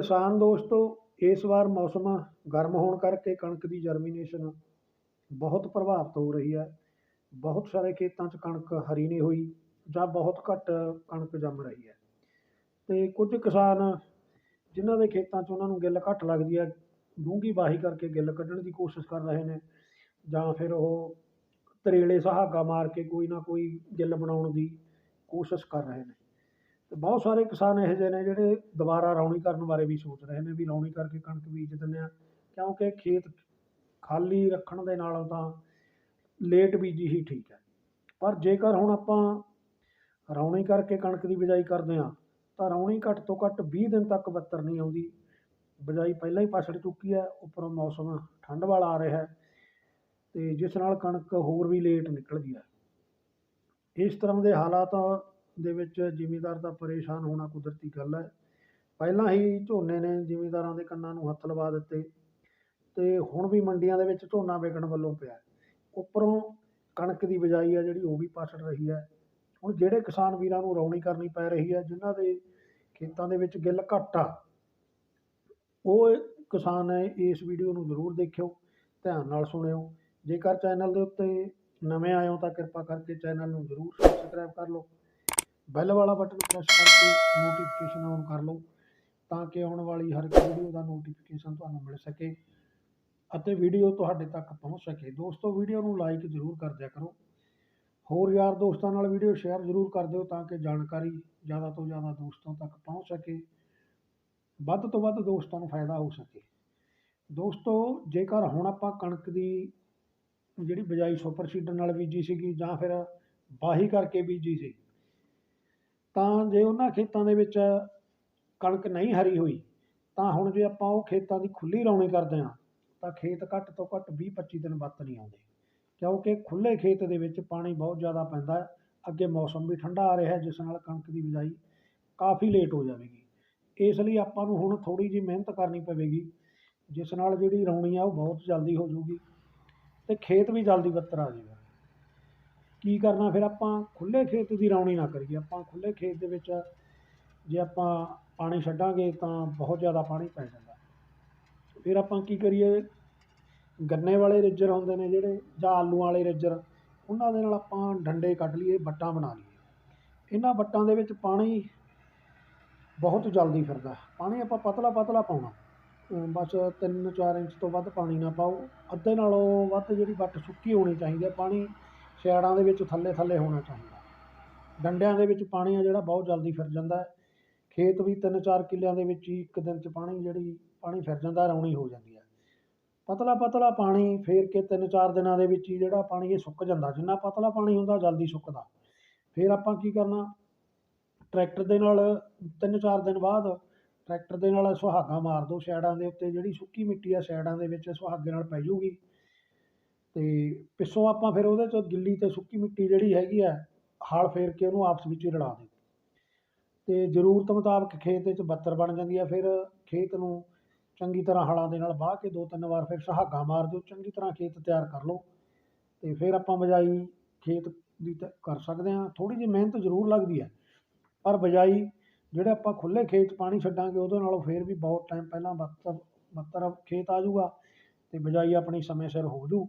ਕਿਸਾਨ ਦੋਸਤੋ, ਇਸ ਵਾਰ ਮੌਸਮ ਗਰਮ ਹੋਣ ਕਰਕੇ ਕਣਕ ਦੀ ਜਰਮੀਨੇਸ਼ਨ ਬਹੁਤ ਪ੍ਰਭਾਵਿਤ ਹੋ ਰਹੀ ਹੈ। ਬਹੁਤ ਸਾਰੇ ਖੇਤਾਂ 'ਚ ਕਣਕ ਹਰੀ ਨਹੀਂ ਹੋਈ ਜਾਂ ਬਹੁਤ ਘੱਟ ਕਣਕ ਜੰਮ ਰਹੀ ਹੈ। ਅਤੇ ਕੁਝ ਕਿਸਾਨ ਜਿਨ੍ਹਾਂ ਦੇ ਖੇਤਾਂ 'ਚ ਉਹਨਾਂ ਨੂੰ ਗਿੱਲ ਘੱਟ ਲੱਗਦੀ ਹੈ, ਡੂੰਘੀ ਵਾਹੀ ਕਰਕੇ ਗਿੱਲ ਕੱਢਣ ਦੀ ਕੋਸ਼ਿਸ਼ ਕਰ ਰਹੇ ਨੇ ਜਾਂ ਫਿਰ ਉਹ ਤਰੇਲੇ ਸਹਾਗਾ ਮਾਰ ਕੇ ਕੋਈ ਨਾ ਕੋਈ ਗਿੱਲ ਬਣਾਉਣ ਦੀ ਕੋਸ਼ਿਸ਼ ਕਰ ਰਹੇ ਨੇ। ਅਤੇ ਬਹੁਤ ਸਾਰੇ ਕਿਸਾਨ ਇਹੋ ਜਿਹੇ ਨੇ ਜਿਹੜੇ ਦੁਬਾਰਾ ਰਾਉਣੀ ਕਰਨ ਬਾਰੇ ਵੀ ਸੋਚ ਰਹੇ ਨੇ ਵੀ ਰਾਉਣੀ ਕਰਕੇ ਕਣਕ ਬੀਜ ਦਿੰਦੇ ਹਾਂ ਕਿਉਂਕਿ ਖੇਤ ਖਾਲੀ ਰੱਖਣ ਦੇ ਨਾਲੋਂ ਤਾਂ ਲੇਟ ਬੀਜੀ ਹੀ ਠੀਕ ਹੈ। ਪਰ ਜੇਕਰ ਹੁਣ ਆਪਾਂ ਰਾਉਣੀ ਕਰਕੇ ਕਣਕ ਦੀ ਬਿਜਾਈ ਕਰਦੇ ਹਾਂ, ਤਾਂ ਰਾਉਣੀ ਘੱਟ ਤੋਂ ਘੱਟ 20 ਦਿਨ ਤੱਕ ਬੱਤਰ ਨਹੀਂ ਆਉਂਦੀ। ਬਿਜਾਈ ਪਹਿਲਾਂ ਹੀ ਪਛੜ ਚੁੱਕੀ ਹੈ, ਉੱਪਰੋਂ ਮੌਸਮ ਠੰਡ ਵਾਲਾ ਆ ਰਿਹਾ ਹੈ ਅਤੇ ਜਿਸ ਨਾਲ ਕਣਕ ਹੋਰ ਵੀ ਲੇਟ ਨਿਕਲਦੀ ਹੈ। ਇਸ ਤਰ੍ਹਾਂ ਦੇ ਹਾਲਾਤ ਦੇ ਵਿੱਚ ਜ਼ਿਮੀਂਦਾਰ ਦਾ ਪਰੇਸ਼ਾਨ ਹੋਣਾ ਕੁਦਰਤੀ ਗੱਲ ਹੈ। ਪਹਿਲਾਂ ਹੀ ਝੋਨੇ ਨੇ ਜ਼ਿਮੀਂਦਾਰਾਂ ਦੇ ਕੰਨਾਂ ਨੂੰ ਹੱਥ ਲਵਾ ਦਿੱਤੇ ਅਤੇ ਹੁਣ ਵੀ ਮੰਡੀਆਂ ਦੇ ਵਿੱਚ ਝੋਨਾ ਵਿਕਣ ਵੱਲੋਂ ਪਿਆ ਉੱਪਰੋਂ ਕਣਕ ਦੀ ਬਿਜਾਈ ਹੈ ਜਿਹੜੀ, ਉਹ ਵੀ ਪਛੜ ਰਹੀ ਹੈ। ਹੁਣ ਜਿਹੜੇ ਕਿਸਾਨ ਵੀਰਾਂ ਨੂੰ ਰੌਣੀ ਕਰਨੀ ਪੈ ਰਹੀ ਹੈ, ਜਿਨ੍ਹਾਂ ਦੇ ਖੇਤਾਂ ਦੇ ਵਿੱਚ ਗਿੱਲ ਘੱਟ ਆ, ਉਹ ਕਿਸਾਨ ਹੈ ਇਸ ਵੀਡੀਓ ਨੂੰ ਜ਼ਰੂਰ ਦੇਖਿਓ, ਧਿਆਨ ਨਾਲ ਸੁਣਿਓ। ਜੇਕਰ ਚੈਨਲ ਦੇ ਉੱਤੇ ਨਵੇਂ ਆਏ ਹੋ ਤਾਂ ਕਿਰਪਾ ਕਰਕੇ ਚੈਨਲ ਨੂੰ ਜ਼ਰੂਰ ਸਬਸਕ੍ਰਾਈਬ ਕਰ ਲਓ। ਬੈਲ ਵਾਲਾ ਬਟਨ ਪ੍ਰੈਸ ਕਰਕੇ ਨੋਟੀਫਿਕੇਸ਼ਨ ਔਨ ਕਰ ਲਓ ਤਾਂ ਕਿ ਆਉਣ ਵਾਲੀ ਹਰ ਇੱਕ ਵੀਡੀਓ ਦਾ ਨੋਟੀਫਿਕੇਸ਼ਨ ਤੁਹਾਨੂੰ ਮਿਲ ਸਕੇ ਅਤੇ ਵੀਡੀਓ ਤੁਹਾਡੇ ਤੱਕ ਪਹੁੰਚ ਸਕੇ। ਦੋਸਤੋ ਵੀਡੀਓ ਨੂੰ ਲਾਈਕ ਜ਼ਰੂਰ ਕਰ ਦਿਆ ਕਰੋ। ਹੋਰ ਯਾਰ ਦੋਸਤਾਂ ਨਾਲ ਵੀਡੀਓ ਸ਼ੇਅਰ ਜ਼ਰੂਰ ਕਰ ਦਿਓ ਤਾਂ ਕਿ ਜਾਣਕਾਰੀ ਜ਼ਿਆਦਾ ਤੋਂ ਜ਼ਿਆਦਾ ਦੋਸਤਾਂ ਤੱਕ ਪਹੁੰਚ ਸਕੇ। ਵੱਧ ਤੋਂ ਵੱਧ ਦੋਸਤਾਂ ਨੂੰ ਫਾਇਦਾ ਹੋ ਸਕੇ। ਦੋਸਤੋ, ਜੇਕਰ ਹੁਣ ਆਪਾਂ ਕਣਕ ਦੀ ਜਿਹੜੀ ਬਿਜਾਈ ਸੁਪਰ ਸੀਡਰ ਨਾਲ ਬੀਜੀ ਸੀਗੀ ਜਾਂ ਫਿਰ ਬਾਹੀ ਕਰਕੇ ਬੀਜੀ ਸੀ ਤਾਂ ਜੇ ਉਹਨਾਂ ਖੇਤਾਂ ਦੇ ਵਿੱਚ ਕਣਕ ਨਹੀਂ ਹਰੀ ਹੋਈ, ਤਾਂ ਹੁਣ ਜੇ ਆਪਾਂ ਉਹ ਖੇਤਾਂ ਦੀ ਖੁੱਲੀ ਰੌਣੀ ਕਰਦੇ ਹਾਂ, ਤਾਂ ਖੇਤ ਘੱਟ ਤੋਂ ਘੱਟ 20 25 ਦਿਨ ਵੱਤ ਨਹੀਂ ਆਉਂਦੇ। ਕਿਉਂਕਿ ਖੁੱਲੇ ਖੇਤ ਦੇ ਵਿੱਚ ਪਾਣੀ ਬਹੁਤ ਜ਼ਿਆਦਾ ਪੈਂਦਾ ਅੱਗੇ ਮੌਸਮ ਵੀ ਠੰਡਾ ਆ ਰਿਹਾ ਜਿਸ ਨਾਲ ਕਣਕ ਦੀ ਬਿਜਾਈ ਕਾਫੀ ਲੇਟ ਹੋ ਜਾਵੇਗੀ। ਇਸ ਲਈ ਆਪਾਂ ਨੂੰ ਹੁਣ ਥੋੜ੍ਹੀ ਜਿਹੀ ਮਿਹਨਤ ਕਰਨੀ ਪਵੇਗੀ, ਜਿਸ ਨਾਲ ਜਿਹੜੀ ਰੌਣੀ ਆ ਉਹ ਬਹੁਤ ਜਲਦੀ ਹੋ ਜਾਊਗੀ ਅਤੇ ਖੇਤ ਵੀ ਜਲਦੀ ਬੱਤਰ ਆ ਜਾਵੇਗਾ। ਕੀ ਕਰਨਾ ਫਿਰ ਆਪਾਂ ਖੁੱਲੇ ਖੇਤ ਦੀ ਰਾਉਣੀ ਨਾ ਕਰੀਏ। ਆਪਾਂ ਖੁੱਲੇ ਖੇਤ ਦੇ ਵਿੱਚ ਜੇ ਆਪਾਂ ਪਾਣੀ ਛੱਡਾਂਗੇ ਤਾਂ ਬਹੁਤ ਜ਼ਿਆਦਾ ਪਾਣੀ ਪੈ ਜਾਂਦਾ। ਫਿਰ ਆਪਾਂ ਕੀ ਕਰੀਏ? ਗੰਨੇ ਵਾਲੇ ਰਿੱਜਰ ਹੁੰਦੇ ਨੇ ਜਿਹੜੇ ਜਾਂ ਆਲੂ ਵਾਲੇ ਰੇਜਰ, ਉਹਨਾਂ ਦੇ ਨਾਲ ਆਪਾਂ ਡੰਡੇ ਕੱਢ ਲਈਏ, ਵੱਟਾਂ ਬਣਾ ਲਈਏ। ਇਹਨਾਂ ਵੱਟਾਂ ਦੇ ਵਿੱਚ ਪਾਣੀ ਬਹੁਤ ਜਲਦੀ ਫਿਰਦਾ। ਪਾਣੀ ਆਪਾਂ ਪਤਲਾ ਪਤਲਾ ਪਾਉਣਾ। ਬਸ 3-4 ਇੰਚ ਤੋਂ ਵੱਧ ਪਾਣੀ ਨਾ ਪਾਓ। ਅੱਧੇ ਨਾਲੋਂ ਵੱਧ ਜਿਹੜੀ ਵੱਟ ਸੁੱਕੀ ਹੋਣੀ ਚਾਹੀਦੀ ਹੈ। ਪਾਣੀ ਸਿਆੜਾਂ ਦੇ ਵਿੱਚ ਥੱਲੇ ਥੱਲੇ ਹੋਣਾ ਚਾਹੀਦਾ। ਡੰਡਿਆਂ ਦੇ ਵਿੱਚ ਪਾਣੀ ਆ ਜਿਹੜਾ ਬਹੁਤ ਜਲਦੀ ਫਿਰ ਜਾਂਦਾ ਖੇਤ ਵੀ 3-4 ਕਿੱਲਿਆਂ ਦੇ ਵਿੱਚ ਹੀ ਇੱਕ ਦਿਨ 'ਚ ਪਾਣੀ ਜਿਹੜੀ ਪਾਣੀ ਫਿਰ ਜਾਂਦਾ, ਰੌਣੀ ਹੋ ਜਾਂਦੀ ਹੈ। ਪਤਲਾ ਪਤਲਾ ਪਾਣੀ ਫੇਰ ਕੇ 3-4 ਦਿਨਾਂ ਦੇ ਵਿੱਚ ਹੀ ਜਿਹੜਾ ਪਾਣੀ ਇਹ ਸੁੱਕ ਜਾਂਦਾ, ਜਿੰਨਾ ਪਤਲਾ ਪਾਣੀ ਹੁੰਦਾ ਜਲਦੀ ਸੁੱਕਦਾ। ਫਿਰ ਆਪਾਂ ਕੀ ਕਰਨਾ? ਟਰੈਕਟਰ ਦੇ ਨਾਲ 3-4 ਦਿਨ ਬਾਅਦ ਟਰੈਕਟਰ ਦੇ ਨਾਲ ਸੁਹਾਗਾ ਮਾਰ ਦਿਓ ਸਾਈਡਾਂ ਦੇ ਉੱਤੇ ਜਿਹੜੀ ਸੁੱਕੀ ਮਿੱਟੀ ਆ ਸਾਈਡਾਂ ਦੇ ਵਿੱਚ ਸੁਹਾਗੇ ਨਾਲ ਪੈ ਜਾਊਗੀ ਅਤੇ ਪਿੱਛੋਂ ਆਪਾਂ ਫਿਰ ਉਹਦੇ 'ਚ ਗਿੱਲੀ ਅਤੇ ਸੁੱਕੀ ਮਿੱਟੀ ਜਿਹੜੀ ਹੈਗੀ ਆ, ਹਲ ਫੇਰ ਕੇ ਉਹਨੂੰ ਆਪਸ ਵਿੱਚ ਹੀ ਰਲਾ ਦਿਓ ਅਤੇ ਜ਼ਰੂਰਤ ਮੁਤਾਬਕ ਖੇਤ ਵਿੱਚ ਬੱਤਰ ਬਣ ਜਾਂਦੀ ਹੈ ਫਿਰ ਖੇਤ ਨੂੰ ਚੰਗੀ ਤਰ੍ਹਾਂ ਹਲਾਂ ਦੇ ਨਾਲ ਵਾਹ ਕੇ ਦੋ ਤਿੰਨ ਵਾਰ ਫਿਰ ਸੁਹਾਗਾ ਮਾਰ ਦਿਓ, ਚੰਗੀ ਤਰ੍ਹਾਂ ਖੇਤ ਤਿਆਰ ਕਰ ਲਓ। ਅਤੇ ਫਿਰ ਆਪਾਂ ਬਿਜਾਈ ਖੇਤ ਦੀ ਤ, ਕਰ ਸਕਦੇ ਹਾਂ। ਥੋੜ੍ਹੀ ਜਿਹੀ ਮਿਹਨਤ ਜ਼ਰੂਰ ਲੱਗਦੀ ਹੈ ਪਰ ਬਿਜਾਈ ਜਿਹੜੇ ਆਪਾਂ ਖੁੱਲ੍ਹੇ ਖੇਤ 'ਚ ਪਾਣੀ ਛੱਡਾਂਗੇ, ਉਹਦੇ ਨਾਲੋਂ ਫਿਰ ਵੀ ਬਹੁਤ ਟਾਈਮ ਪਹਿਲਾਂ ਬੱਤਰ ਬੱਤਰ ਖੇਤ ਆ ਜਾਊਗਾ ਅਤੇ ਬਿਜਾਈ ਆਪਣੀ ਸਮੇਂ ਸਿਰ ਹੋ ਜੂ।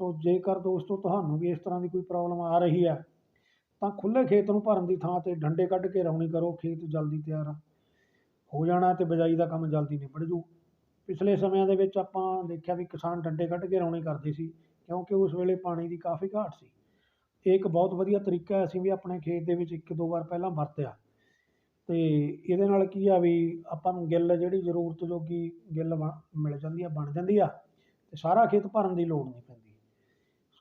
ਸੋ ਜੇਕਰ ਦੋਸਤੋ ਤੁਹਾਨੂੰ ਵੀ ਇਸ ਤਰ੍ਹਾਂ ਦੀ ਕੋਈ ਪ੍ਰੋਬਲਮ ਆ ਰਹੀ ਹੈ ਤਾਂ ਖੁੱਲ੍ਹੇ ਖੇਤ ਨੂੰ ਭਰਨ ਦੀ ਥਾਂ 'ਤੇ ਡੰਡੇ ਕੱਢ ਕੇ ਰੌਣੀ ਕਰੋ, ਖੇਤ ਜਲਦੀ ਤਿਆਰ ਹੋ ਜਾਣਾ ਅਤੇ ਬਿਜਾਈ ਦਾ ਕੰਮ ਜਲਦੀ ਨਿਬੜ ਜੂ। ਪਿਛਲੇ ਸਮਿਆਂ ਦੇ ਵਿੱਚ ਆਪਾਂ ਦੇਖਿਆ ਵੀ ਕਿਸਾਨ ਡੰਡੇ ਕੱਢ ਕੇ ਰੌਣੀ ਕਰਦੇ ਸੀ, ਕਿਉਂਕਿ ਉਸ ਵੇਲੇ ਪਾਣੀ ਦੀ ਕਾਫੀ ਘਾਟ ਸੀ। ਇਹ ਇੱਕ ਬਹੁਤ ਵਧੀਆ ਤਰੀਕਾ ਹੈ, ਅਸੀਂ ਵੀ ਆਪਣੇ ਖੇਤ ਦੇ ਵਿੱਚ ਇੱਕ ਦੋ ਵਾਰ ਪਹਿਲਾਂ ਵਰਤਿਆ। ਅਤੇ ਇਹਦੇ ਨਾਲ ਕੀ ਆ ਵੀ ਆਪਾਂ ਨੂੰ ਗਿੱਲ ਜਿਹੜੀ ਜ਼ਰੂਰਤ ਜੋਗੀ ਗਿੱਲ ਬਣ, ਮਿਲ ਜਾਂਦੀ ਆ, ਬਣ ਜਾਂਦੀ ਆ ਅਤੇ ਸਾਰਾ ਖੇਤ ਭਰਨ ਦੀ ਲੋੜ ਨਹੀਂ ਪੈਂਦੀ।